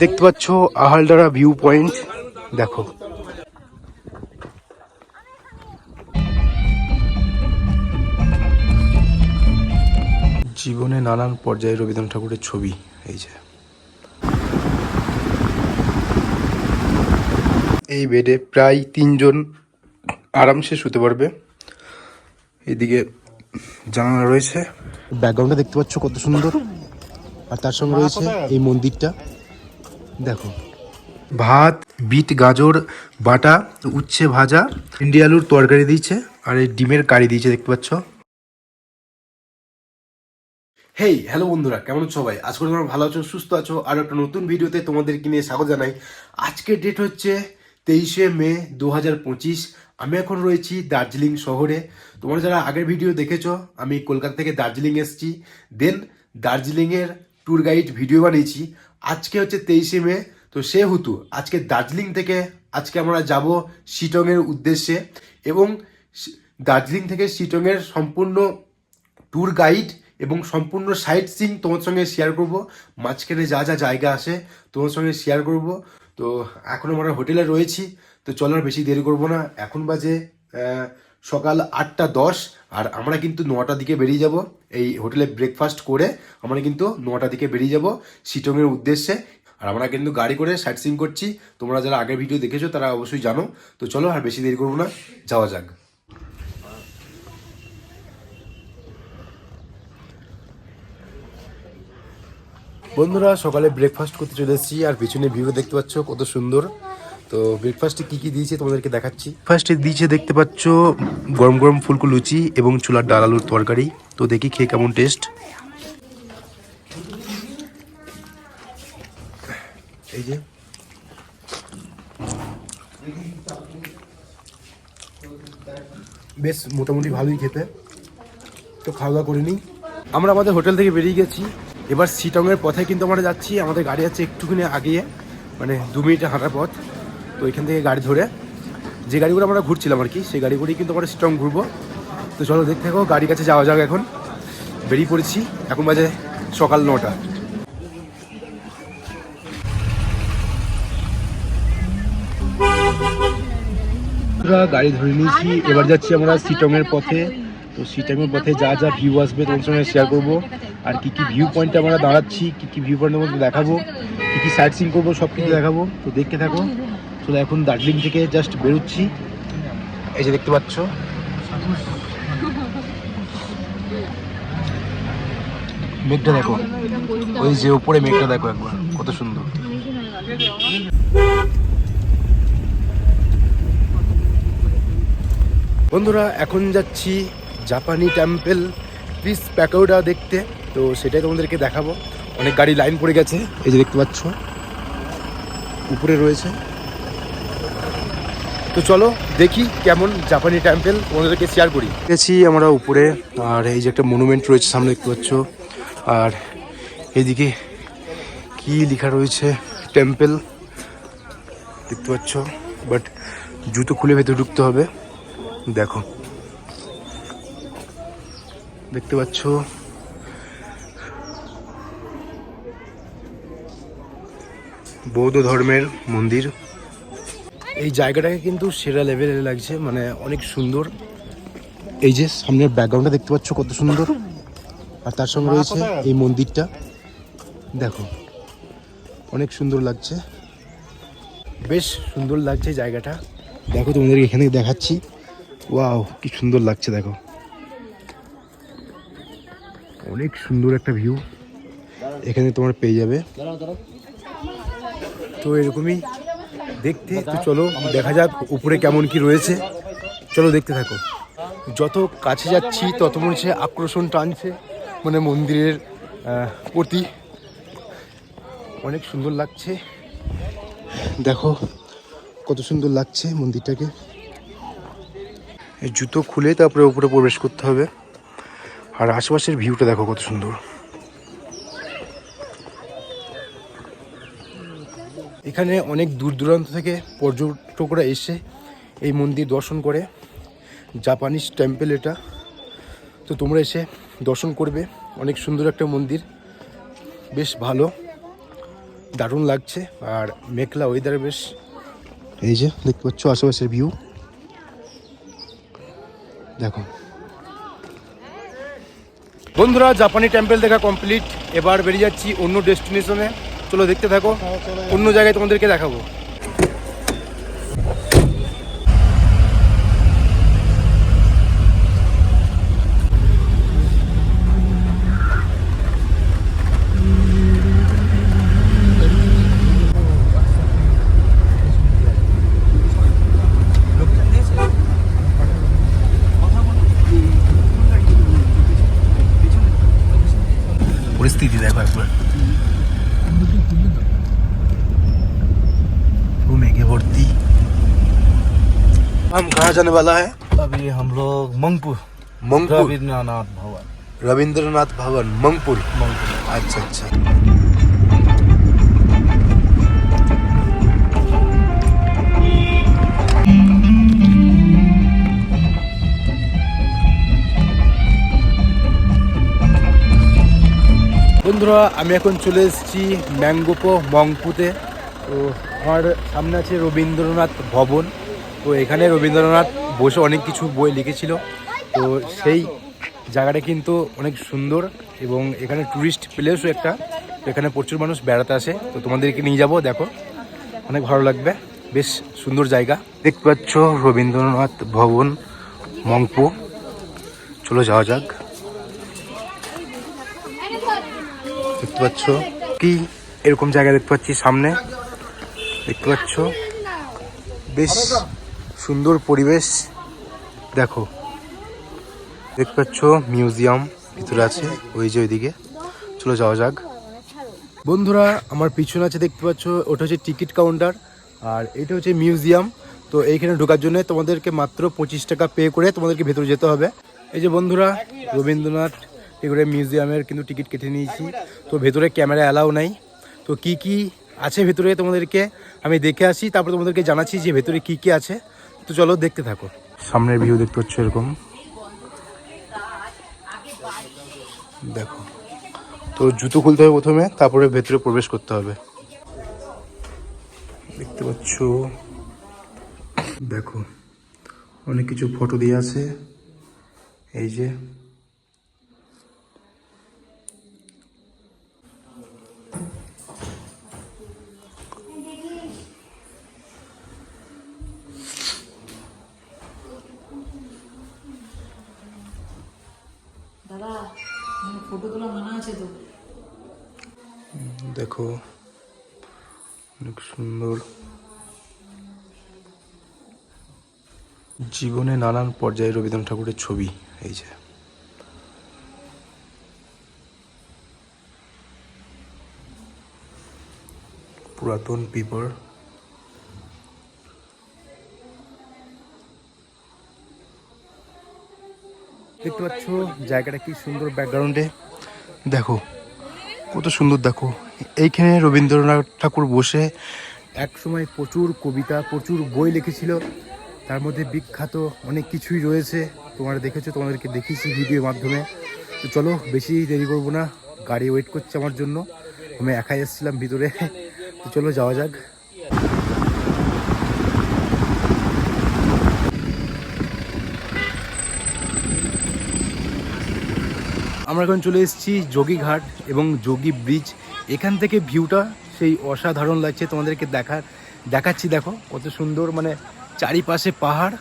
দেখতে পাচ্ছ আহালডারা view point দেখো। জীবনে নানান পর্যায়ে রবীন্দ্রনাথ ঠাকুরের ছবি এই যে। এই বেডে প্রায় তিনজন আরামসে শুতে পারবে। এদিকে জানালা রয়েছে। ব্যাকগ্রাউন্ডে দেখতে পাচ্ছ কত সুন্দর। আর তার সঙ্গে রয়েছে এই মন্দিরটা। দেখো। ভাত, বিট, গাজর, বাটা, উচ্ছে ভাজা ভেন্ডি আলুর তরকারি দিয়েছে আর এই ডিমের কারি দিয়েছে, দেখতে পাচ্ছ। হেই, হ্যালো বন্ধুরা, কেমন সবাই? আজ করে তোমরা ভালো আছো, সুস্থ আছো। আর একটা নতুন ভিডিওতে তোমাদেরকে নিয়ে স্বাগত জানাই। আজকের ডেট হচ্ছে তেইশে মে দু হাজার পঁচিশ। আমি এখন রয়েছি দার্জিলিং শহরে। তোমরা যারা আগের ভিডিও দেখেছ, আমি কলকাতা থেকে দার্জিলিং এসেছি। দেন দার্জিলিংয়ের ট্যুর গাইড ভিডিও বানিয়েছি। আজকে হচ্ছে তেইশে মে, তো সেহেতু আজকে দার্জিলিং থেকে আজকে আমরা যাব শিটংয়ের উদ্দেশ্যে এবং দার্জিলিং থেকে শিটংয়ের সম্পূর্ণ ট্যুর গাইড এবং সম্পূর্ণ সাইট সিং তোমার সঙ্গে শেয়ার করব। মাঝখানে যা যা জায়গা আছে তোমার সঙ্গে শেয়ার করব। তো এখন আমরা হোটেলে রয়েছি, তো চলো আর বেশি দেরি করব না। এখন বাজে সকাল আটটা দশ, আর আমরা কিন্তু নটার দিকে বেরিয়ে যাব। এই হোটেলে ব্রেকফাস্ট করে আমরা কিন্তু নটার দিকে বেরিয়ে যাব শিটংয়ের উদ্দেশ্যে। আর আমরা কিন্তু গাড়ি করে সাইট সিং করছি। তোমরা যারা আগের ভিডিও দেখেছ, তারা অবশ্যই জানো। তো চলো, আর বেশি দেরি করব না। যাওয়া যাক। বন্ধুরা, সকালে ব্রেকফাস্ট করতে চলে এসেছি। আর পিছনে ভিউ দেখতে পাচ্ছ কত সুন্দর। তো ব্রেকফাস্টে কি কি দিয়েছে তোমাদেরকে দেখাচ্ছি? ফার্স্টে দিয়েছে দেখতে পাচ্ছ গরম গরম ফুলকো লুচি এবং চুলার ডাল আলুর তরকারি। তো দেখি খেয়ে কেমন টেস্ট এই যে। বেশ মোটামুটি ভালোই খেতে। তো খাওয়া দাওয়া করে নিই। আমরা আমাদের হোটেল থেকে বেরিয়ে গেছি। এবার সিটংয়ের পথে কিন্তু আমরা যাচ্ছি। আমাদের গাড়ি আছে একটুখানি আগিয়ে মানে দু মিনিটে হাঁটার পথ। তো এখান থেকে গাড়ি ধরে যে গাড়িগুলো আমরা ঘুরছিলাম আর কি, সেই গাড়িগুলোই কিন্তু আমরা সিটং ঘুরবো। তো চলো দেখতে থাকো, গাড়ির কাছে যাওয়া যাক এখন। বেরিয়ে পড়েছি, এখন বাজে সকাল নটা। গাড়ি ধরে নিয়েছি, এবার যাচ্ছি আমরা সিটংয়ের পথে। তো সিটংয়ের পথে যা যা ভিউ আসবে তোমার সঙ্গে শেয়ার করব। আর কি কি ভিউ পয়েন্টে আমরা দাঁড়াচ্ছি, কি কি ভিউ পয়েন্টের মধ্যে দেখাবো, কি কি সাইট সিং করব সব কিছু দেখাবো। তো দেখতে থাকো। চলো এখন দার্জিলিং থেকে জাস্ট বেরোচ্ছি। এই যে দেখতে পাচ্ছ। মেঘটা দেখো। ওই যে উপরে মেঘটা দেখো একবার, কত সুন্দর। বন্ধুরা, এখন যাচ্ছি জাপানি টেম্পল পিস প্যাকোডা দেখতে। তো সেটাই তোমাদেরকে দেখাবো। অনেক গাড়ি লাইন পড়ে গেছে। এই যে দেখতে পাচ্ছ। উপরে রয়েছে। তো চলো দেখি কেমন জাপানি টেম্পল তোমাদেরকে শেয়ার করি। গেছি আমরা উপরে, আর এই যে একটা মনুমেন্ট রয়েছে সামনে, দেখতে পাচ্ছ? আর এদিকে কি লেখা রয়েছে? টেম্পল দেখতে পাচ্ছ? বাট জুতো খুলে ভেতরে ঢুকতে হবে। দেখো। দেখতে পাচ্ছ? বৌদ্ধ ধর্মের মন্দির। এই জায়গাটাকে কিন্তু সেরা লেভেলে লাগছে মানে অনেক সুন্দর। এই যে সামনের ব্যাকগ্রাউন্ডটা দেখতে পাচ্ছ কত সুন্দর। আর তার সঙ্গে রয়েছে এই মন্দিরটা। দেখো অনেক সুন্দর লাগছে। বেশ সুন্দর লাগছে জায়গাটা। দেখো তোমাদেরকে এখানে দেখাচ্ছি। ওয়াও কি সুন্দর লাগছে দেখো। অনেক সুন্দর একটা ভিউ এখানে তোমার পেয়ে যাবে। তো এরকমই দেখতে তো চলো দেখা যাক উপরে কেমন কি রয়েছে। চলো দেখতে থাকো। যত কাছে যাচ্ছি তত মনে হচ্ছে আকর্ষণ টানছে মানে মন্দিরের প্রতি। অনেক সুন্দর লাগছে। দেখো কত সুন্দর লাগছে মন্দিরটাকে। জুতো খুলে তারপরে উপরে প্রবেশ করতে হবে। আর আশেপাশের ভিউটা দেখো কত সুন্দর। এখানে অনেক দূর দূরান্ত থেকে পর্যটকরা এসে এই মন্দির দর্শন করে। জাপানিজ টেম্পেল এটা। তো তোমরা এসে দর্শন করবে। অনেক সুন্দর একটা মন্দির। বেশ ভালো। দারুণ লাগছে। আর মেঘলা ওয়েদার বেশ। এই যে, দেখতে পাচ্ছ আশেপাশের ভিউ দেখো। বন্ধুরা, জাপানি টেম্পল দেখা কমপ্লিট এবার বেরিয়ে যাচ্ছি অন্য ডেস্টিনেশনে চলো দেখতে থাকো। অন্য জায়গায় তোমাদেরকে দেখাবো। हम कहाँ जाने वाला है अभी हम लोग मंगपुर मंगपुर रविन्द्रनाथ भवन रविंद्रनाथ भवन मंगपुर मंगपुर अच्छा अच्छा বন্ধুরা আমি এখন চলে এসেছি ম্যাঙ্গোপো মংপুতে তো আমার সামনে আছে রবীন্দ্রনাথ ভবন তো এখানে রবীন্দ্রনাথ বসে অনেক কিছু বই লিখেছিল। তো সেই জায়গাটা কিন্তু অনেক সুন্দর এবং এখানে ট্যুরিস্ট প্লেসও একটা। এখানে প্রচুর মানুষ বেড়াতে আসে। তো তোমাদেরকে নিয়ে যাব, দেখো। অনেক ভালো লাগবে। বেশ সুন্দর জায়গা। দেখতে পাচ্ছ রবীন্দ্রনাথ ভবন, মংপু। চলো যাওয়া যাক। দেখতে পাচ্ছ কি? এরকম জায়গা দেখতে পাচ্ছি সামনে। দেখতে পাচ্ছ? বেশ সুন্দর পরিবেশ। দেখো, দেখতে পাচ্ছ, মিউজিয়াম ভিতরে আছে, ওই যে ওইদিকে। চলো যাওয়া যাক। বন্ধুরা, আমার পিছনে আছে দেখতে পাচ্ছ, ওটা হচ্ছে টিকিট কাউন্টার, আর এটা হচ্ছে মিউজিয়াম। তো এইখানে ঢোকার জন্য তোমাদেরকে মাত্র পঁচিশ টাকা পে করে তোমাদেরকে ভেতরে যেতে হবে। এই যে বন্ধুরা, রবীন্দ্রনাথ এগুলো মিউজিয়ামের কিন্তু টিকিট কেটে নিয়েছি। তো ভেতরে ক্যামেরা অ্যালাউ নাই। তো কি কি আছে ভেতরে তোমাদেরকে? আমি দেখে আসি, তারপর তোমাদেরকে জানাচ্ছি যে ভেতরে কি কি আছে। তো চলো দেখতে থাকো। সামনের ভিউ দেখতে পাচ্ছ এরকম। দেখো। তো জুতো খুলতে হবে প্রথমে তারপরে ভেতরে প্রবেশ করতে হবে। দেখতে পাচ্ছ? দেখো অনেক কিছু ফটো দিয়ে আছে। এই যে তো দেখো অনেক সুন্দর। জীবনে নানান পর্যায়ে রবীন্দ্রনাথ ঠাকুরের ছবি এই যে। পুরাতন পেপার। দেখতে পাচ্ছ জায়গাটা কি সুন্দর ব্যাকগ্রাউন্ডে দেখো, কত সুন্দর দেখো। এইখানে রবীন্দ্রনাথ ঠাকুর বসে এক সময় প্রচুর কবিতা, প্রচুর বই লিখেছিল। তার মধ্যে বিখ্যাত অনেক কিছুই রয়েছে। তোমরা দেখেছ, তোমাদেরকে দেখিয়েছি ভিডিওর মাধ্যমে। তো চলো, বেশি দেরি করব না। গাড়ি ওয়েট করছে আমার জন্য। আমি একাই এসেছিলাম ভিতরে। তো চলো, যাওয়া যাক। আমরা এখন চলে এসেছি যোগীঘাট এবং যোগী ব্রিজ। এখান থেকে ভিউটা সেই অসাধারণ লাগছে তোমাদেরকে দেখার। দেখাচ্ছি দেখো, কত সুন্দর মানে চারিপাশে পাহাড়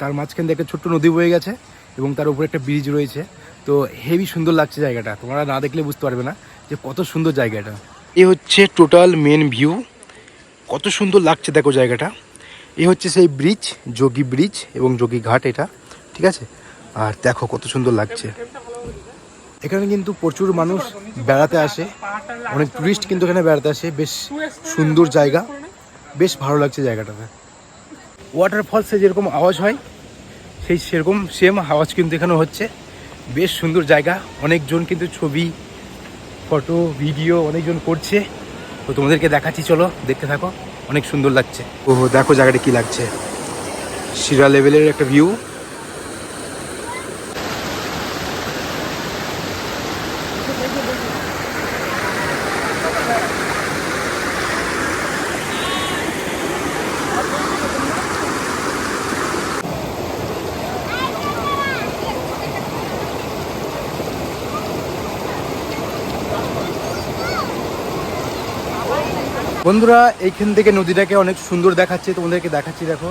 তার মাঝখান থেকে ছোট্ট নদী বয়ে গেছে এবং তার উপরে একটা ব্রিজ রয়েছে। তো হেভি সুন্দর লাগছে জায়গাটা। তোমরা না দেখলে বুঝতে পারবে না যে কত সুন্দর জায়গাটা এ হচ্ছে টোটাল মেন ভিউ কত সুন্দর লাগছে দেখো জায়গাটা। এ হচ্ছে সেই ব্রিজ যোগী ব্রিজ এবং যোগী ঘাট এটা। ঠিক আছে? আর দেখো কত সুন্দর লাগছে। এখানে কিন্তু প্রচুর মানুষ বেড়াতে আসে। অনেক টুরিস্ট কিন্তু এখানে বেড়াতে আসে। বেশ সুন্দর জায়গা। বেশ ভালো লাগছে জায়গাটাতে। ওয়াটারফলসে যেরকম আওয়াজ হয়, সেই সেরকম সেম আওয়াজ কিন্তু এখানে হচ্ছে। বেশ সুন্দর জায়গা। অনেকজন কিন্তু ছবি, ফটো ভিডিও অনেকজন করছে। তো তোমাদেরকে দেখাচ্ছি, চলো দেখতে থাকো। অনেক সুন্দর লাগছে। ও দেখো জায়গাটা কি লাগছে। শিরা লেভেলের একটা ভিউ বন্ধুরা এইখান থেকে নদীটাকে অনেক সুন্দর দেখাচ্ছে তোমাদেরকে দেখাচ্ছি দেখো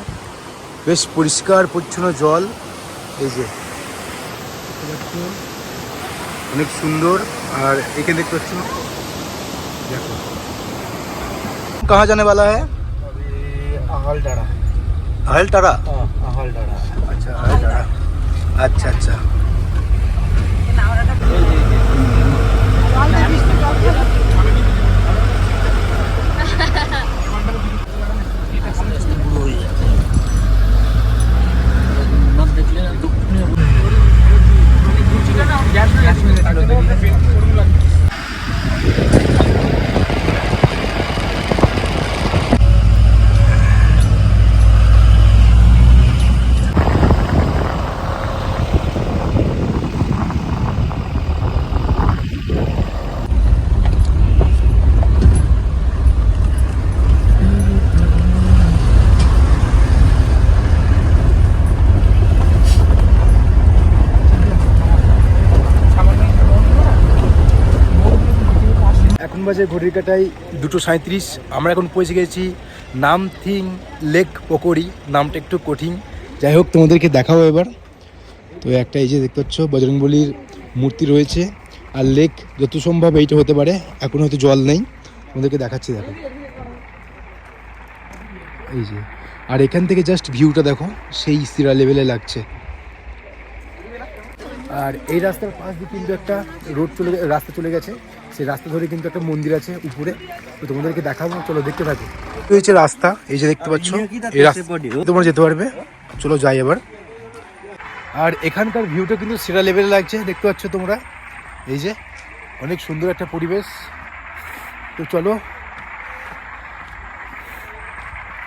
বেশ পরিষ্কার পরিচ্ছন্ন জল এই যে দেখতে পাচ্ছ? অনেক সুন্দর আর এখানে দেখতে পাচ্ছ দেখো कहाँ जाने वाला है अभी आहल डाड़ा हल टारा हाँ आहल डाड़ा अच्छा हल टारा अच्छा अच्छा বাজে ঘড়ির কাটাই দুটো সাঁত্রিশ আমরা এখন পৌঁছে গেছি নামথিং লেক পকোড়ি। নামটা একটু কঠিন। যাই হোক, তোমাদেরকে দেখাবো এবার। তো একটা এই যে দেখতে পাচ্ছ বজরংবলির মূর্তি রয়েছে। আর লেক যত সম্ভব এইটা হতে পারে। এখন হয়তো জল নেই। তোমাদেরকে দেখাচ্ছি, দেখো। এই যে। আর এখান থেকে জাস্ট ভিউটা দেখো, সেই স্থিরা লেভেলে লাগছে। আর এই রাস্তার পাশ দিয়ে কিন্তু একটা রোড চলে রাস্তা চলে গেছে। সেই রাস্তা ধরে কিন্তু একটা মন্দির আছে উপরে। তো তোমাদেরকে দেখাবো চলো দেখতে থাকো। এই হচ্ছে রাস্তা এই যে দেখতে পাচ্ছ এই রাস্তা। তোমরা যেতে পারবে। চলো যাই এবার। আর এখানকার ভিউটা কিন্তু সেরা লেভেলে লাগছে দেখতে পাচ্ছ তোমরা। এই যে অনেক সুন্দর একটা পরিবেশ। তো চলো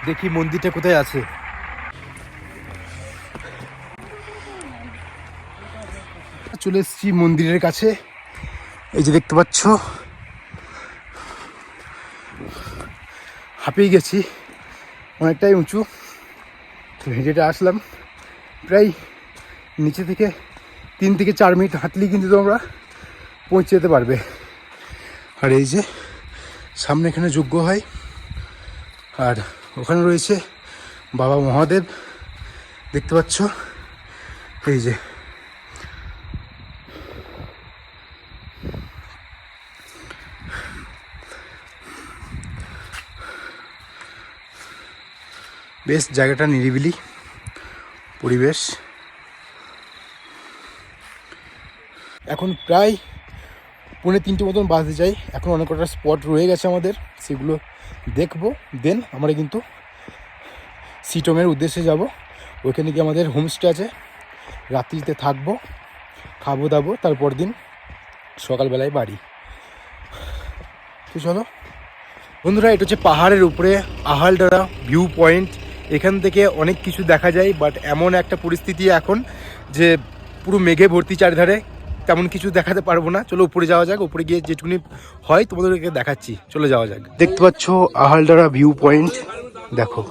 দেখি মন্দিরটা কোথায় আছে। চলে এসেছি মন্দিরের কাছে। এই যে দেখতে পাচ্ছ। হাঁপিয়ে গেছি। অনেকটাই উঁচু। তো হেঁটে হেঁটে আসলাম। প্রায় নিচে থেকে তিন থেকে চার মিনিট হাঁটলেই কিন্তু তোমরা পৌঁছে যেতে পারবে। আর এই যে সামনে এখানে যোগ্য হয়। আর ওখানে রয়েছে বাবা মহাদেব। দেখতে পাচ্ছ? এই যে বেশ জায়গাটা নিরিবিলি পরিবেশ। এখন প্রায় পৌনে তিনটে মতন বাজতে যাই এখন অনেক কটা স্পট রয়ে গেছে আমাদের, সেগুলো দেখব। দেন আমরা কিন্তু সিটমের উদ্দেশ্যে যাব। ওইখানে গিয়ে আমাদের হোমস্টে আছে। রাত্রিতে থাকব, খাব দাবো, তারপর দিন সকালবেলায় বাড়ি। তো চলো। বন্ধুরা, এটা হচ্ছে পাহাড়ের উপরে আহালডারা ভিউ পয়েন্ট এখান থেকে অনেক কিছু দেখা যায় বাট এমন একটা পরিস্থিতি এখন যে পুরো মেঘে ভর্তি চারিধারে তেমন কিছু দেখাতে পারব না। চলো উপরে যাওয়া যাক, উপরে গিয়ে যেটুকুনি হয় তোমাদেরকে দেখাচ্ছি। চলে যাওয়া যাক। দেখতে পাচ্ছ আহালডারা ভিউ পয়েন্ট দেখো।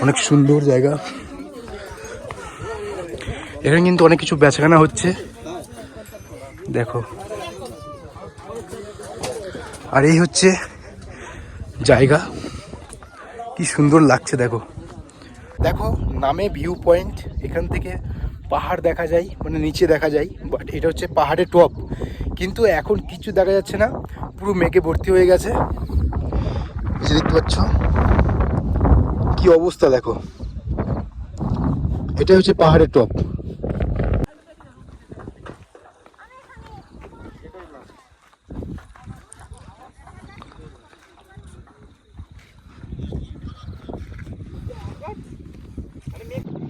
অনেক সুন্দর জায়গা। এখানে কিন্তু অনেক কিছু বেচাকেনা হচ্ছে। দেখো। আর এই হচ্ছে জায়গা। কি সুন্দর লাগছে, দেখো। দেখো, নামে ভিউ পয়েন্ট এখান থেকে পাহাড় দেখা যায় মানে নিচে দেখা যায় বাট এটা হচ্ছে পাহাড়ের টপ কিন্তু এখন কিছু দেখা যাচ্ছে না, পুরো মেঘে ভর্তি হয়ে গেছে। দেখতে পাচ্ছ, কি অবস্থা, দেখো। এটা হচ্ছে পাহাড়ের টপ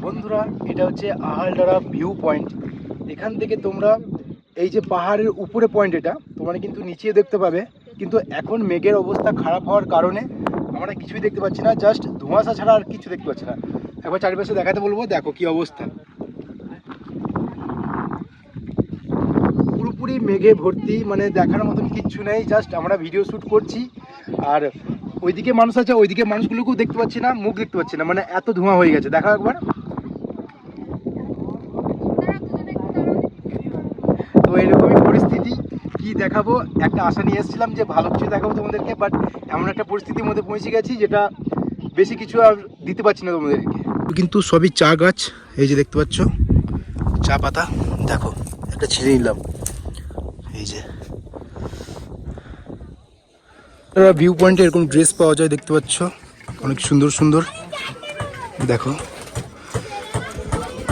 বন্ধুরা এটা হচ্ছে আহালডারা ভিউ পয়েন্ট। এখান থেকে তোমরা এই যে পাহাড়ের উপরে পয়েন্ট এটা, তোমরা কিন্তু নিচে দেখতে পাবে। কিন্তু এখন মেঘের অবস্থা খারাপ হওয়ার কারণে আমরা কিছুই দেখতে পাচ্ছি না, জাস্ট ধোঁয়াশা ছাড়া আর কিছু দেখতে পাচ্ছি না। একবার চারিপাশে দেখাতে বলব, দেখো কি অবস্থা। পুরোপুরি মেঘে ভর্তি মানে দেখার মতন কিচ্ছু নেই, জাস্ট আমরা ভিডিও শ্যুট করছি। আর ওইদিকে মানুষ আছে, ওইদিকে মানুষগুলোকেও দেখতে পাচ্ছি না, মুখ দেখতে পাচ্ছি না মানে এত ধোঁয়া হয়ে গেছে। দেখা একবার তো এরকমই পরিস্থিতি কি দেখাবো, একটা আশা নিয়ে এসেছিলাম যে ভালো কিছু দেখাবো তোমাদেরকে বাট এমন একটা পরিস্থিতির মধ্যে পৌঁছে গেছি যেটা বেশি কিছু আর দিতে পারছি না তোমাদেরকে। কিন্তু সবই চা গাছ, এই যে দেখতে পাচ্ছ, চা পাতা, দেখো, একটা ছিঁড়ে নিলাম, এই যে। ভিউ পয়েন্টে এরকম ড্রেস পাওয়া যায়, দেখতে পাচ্ছ, অনেক সুন্দর সুন্দর, দেখো।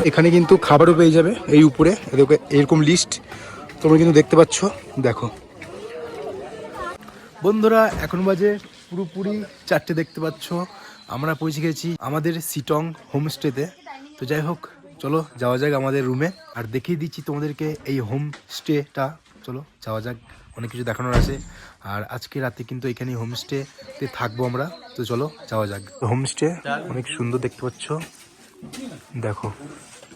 এখানে কিন্তু খাবারও পেয়ে যাবে, এই উপরে এরকম এরকম লিস্ট তোমরা কিন্তু দেখতে পাচ্ছ দেখো। বন্ধুরা এখন বাজে পুরোপুরি চারটে দেখতে পাচ্ছ। আমরা পৌঁছে গেছি আমাদের সিটং হোমস্টেতে। তো যাই হোক চলো যাওয়া যাক আমাদের রুমে আর দেখিয়ে দিচ্ছি তোমাদেরকে এই হোমস্টেটা। চলো যাওয়া যাক অনেক কিছু দেখানোর আছে। আর আজকে রাতে কিন্তু এখানে হোমস্টেতে থাকব আমরা। তো চলো যাওয়া যাক। হোমস্টে অনেক সুন্দর দেখতে পাচ্ছ। দেখো।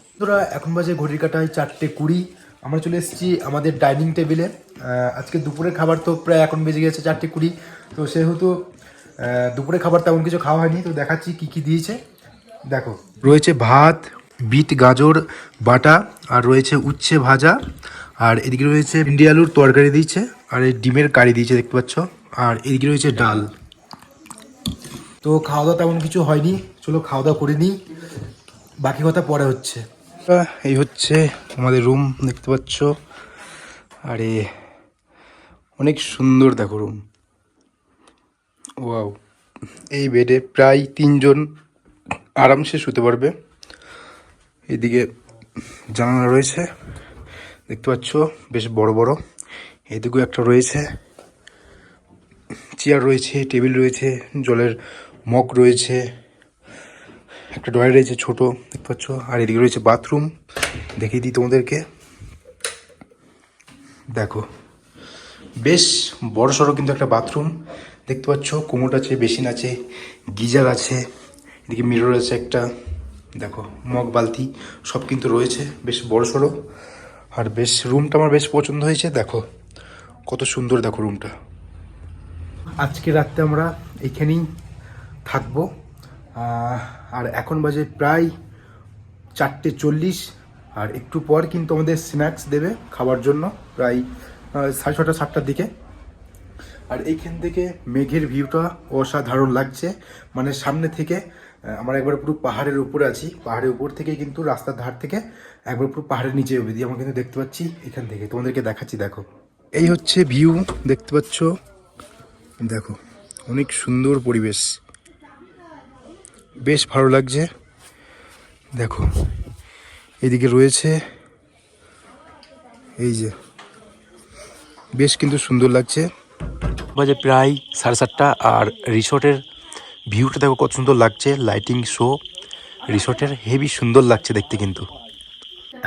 বন্ধুরা এখন বাজে ঘড়ির কাটায় চারটে কুড়ি। আমরা চলে এসেছি আমাদের ডাইনিং টেবিলে আজকে দুপুরের খাবার তো প্রায় এখন বেজে গেছে চারটে কুড়ি। তো সেহেতু আহ, দুপুরের খাবার তেমন কিছু খাওয়া হয়নি। তো দেখাচ্ছি কি কি দিয়েছে। দেখো রয়েছে ভাত বিট গাজর বাটা আর রয়েছে উচ্ছে ভাজা। আর এদিকে রয়েছে ভিন্ডি আলুর তরকারি দিয়েছে আর এই ডিমের কারি দিয়েছে দেখতে পাচ্ছ। আর এদিকে রয়েছে ডাল। তো খাওয়া দাওয়া তেমন কিছু হয়নি। চলো খাওয়া দাওয়া করে নিই। বাকি কথা পরে হচ্ছে। এই হচ্ছে আমাদের রুম দেখতে পাচ্ছ? আরে, অনেক সুন্দর দেখো রুম ওয়াও এই বেডে প্রায় তিনজন আরামসে শুতে পারবে। এদিকে জানালা রয়েছে, দেখতে পাচ্ছ? বেশ বড় বড়। এদিকেও একটা রয়েছে। চেয়ার রয়েছে টেবিল রয়েছে, জলের মগ রয়েছে। একটা ডয়ার রয়েছে ছোট, দেখতে পাচ্ছ? আর এদিকে রয়েছে বাথরুম। দেখিয়ে দিই তোমাদেরকে। দেখো, বেশ বড় সড়ো কিন্তু একটা বাথরুম। দেখতে পাচ্ছ? কোমোট আছে, বেসিন আছে, গিজার আছে, এদিকে মিরর আছে একটা। দেখো, মগ, বালতি, সব কিন্তু রয়েছে, বেশ বড় সড়ো আর বেশ, রুমটা আমার বেশ পছন্দ হয়েছে। দেখো, কত সুন্দর দেখো রুমটা। আজকে রাত্রে আমরা এখানেই থাকব। আর এখন বাজে প্রায় চারটে চল্লিশ। আর একটু পর কিন্তু আমাদের স্ন্যাক্স দেবে খাবার জন্য, প্রায় সাড়ে ছটা, সাতটার দিকে। আর এইখান থেকে মেঘের ভিউটা অসাধারণ লাগছে। মানে সামনে থেকে আমরা একবার পুরো পাহাড়ের উপরে আছি। পাহাড়ের উপর থেকে কিন্তু রাস্তার ধার থেকে একবার পুরো পাহাড়ের নিচে অবধি আমরা কিন্তু দেখতে পাচ্ছি এখান থেকে। তোমাদেরকে দেখাচ্ছি, দেখো। এই হচ্ছে ভিউ দেখতে পাচ্ছ? দেখো, অনেক সুন্দর পরিবেশ। বেশ ভালো লাগছে। দেখো এদিকে রয়েছে এই যে বেশ কিন্তু সুন্দর লাগছে। বাজে প্রায় সাড়ে সাতটা আর রিসোর্টের ভিউটা দেখো কত সুন্দর লাগছে লাইটিং শো রিসোর্টের হেভি সুন্দর লাগছে দেখতে কিন্তু।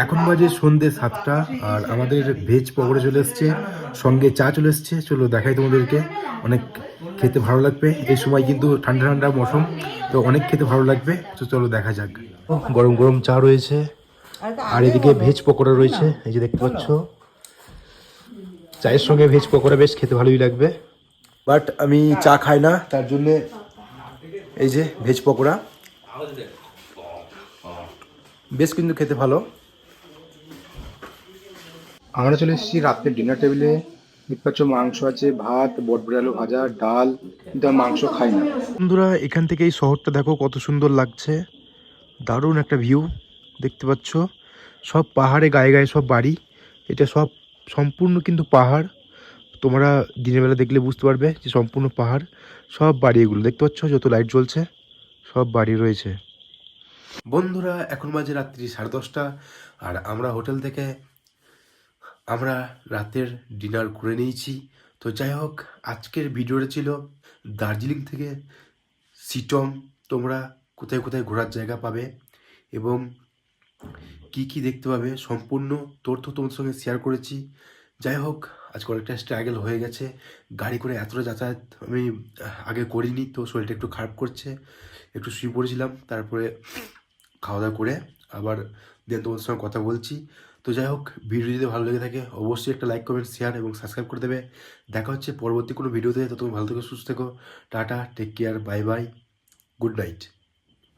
এখন বাজে সন্ধে সাতটা আর আমাদের ভেজ পকোড়া চলে এসছে সঙ্গে চা চলে এসছে। চলো দেখাই তোমাদেরকে অনেক খেতে ভালো লাগবে। এই সময় কিন্তু ঠান্ডা ঠান্ডা মৌসুম, তো অনেক খেতে ভালো লাগবে। তো চলো দেখা যাক। গরম গরম চা রয়েছে। আর এদিকে ভেজ পকোড়া রয়েছে। এই যে দেখতে পাচ্ছ। চায়ের সঙ্গে ভেজ পকোড়া বেশ খেতে ভালোই লাগবে। বাট আমি চা খাই না, তার জন্যে এই যে ভেজ পকোড়া। বেশ কিন্তু খেতে ভালো। আমরা চলে এসেছি রাত্রের ডিনার টেবিলে দেখতে পাচ্ছ মাংস আছে, ভাত, বটবড়ি, আলু ভাজা, ডাল, কিন্তু আমি মাংস খাই না। বন্ধুরা, এখান থেকে এই শহরটা দেখো কত সুন্দর লাগছে। দারুণ একটা ভিউ দেখতে পাচ্ছ। সব পাহাড়ে গায়ে গায়ে সব বাড়ি। এটা সব সম্পূর্ণ কিন্তু পাহাড়। তোমরা দিনের বেলা দেখলে বুঝতে পারবে যে সম্পূর্ণ পাহাড়। সব বাড়ি এগুলো। দেখতে পাচ্ছ? যত লাইট জ্বলছে, সব বাড়ি রয়েছে। বন্ধুরা, এখন বাজে রাত্রি সাড়ে দশটা। আর আমরা হোটেল থেকে আমরা রাতের ডিনার করে নিয়েছি। তো যাই হোক, আজকের ভিডিওটা ছিল দার্জিলিং থেকে সিটম। তোমরা কোথায় কোথায় ঘোরার জায়গা পাবে এবং কি কি দেখতে পাবে সম্পূর্ণ তথ্য তোমাদের সঙ্গে শেয়ার করেছি। যাই হোক, আজকে অনেকটা স্ট্রাগল হয়ে গেছে। গাড়ি করে এতটা যাতায়াত আমি আগে করিনি, তো শরীরটা একটু খারাপ করছে। একটু শুয়ে পড়েছিলাম, তারপরে খাওয়া দাওয়া করে আবার দেন তোমাদের সঙ্গে কথা বলছি। তো যাই হোক ভিডিও যদি ভালো লেগে থাকে, অবশ্যই একটা লাইক কমেন্ট শেয়ার এবং সাবস্ক্রাইব করে দেবে। দেখা হচ্ছে পরবর্তী কোনো ভিডিওতে তো তুমি ভালো থেকো, সুস্থ থেকো। Tata take care bye bye good night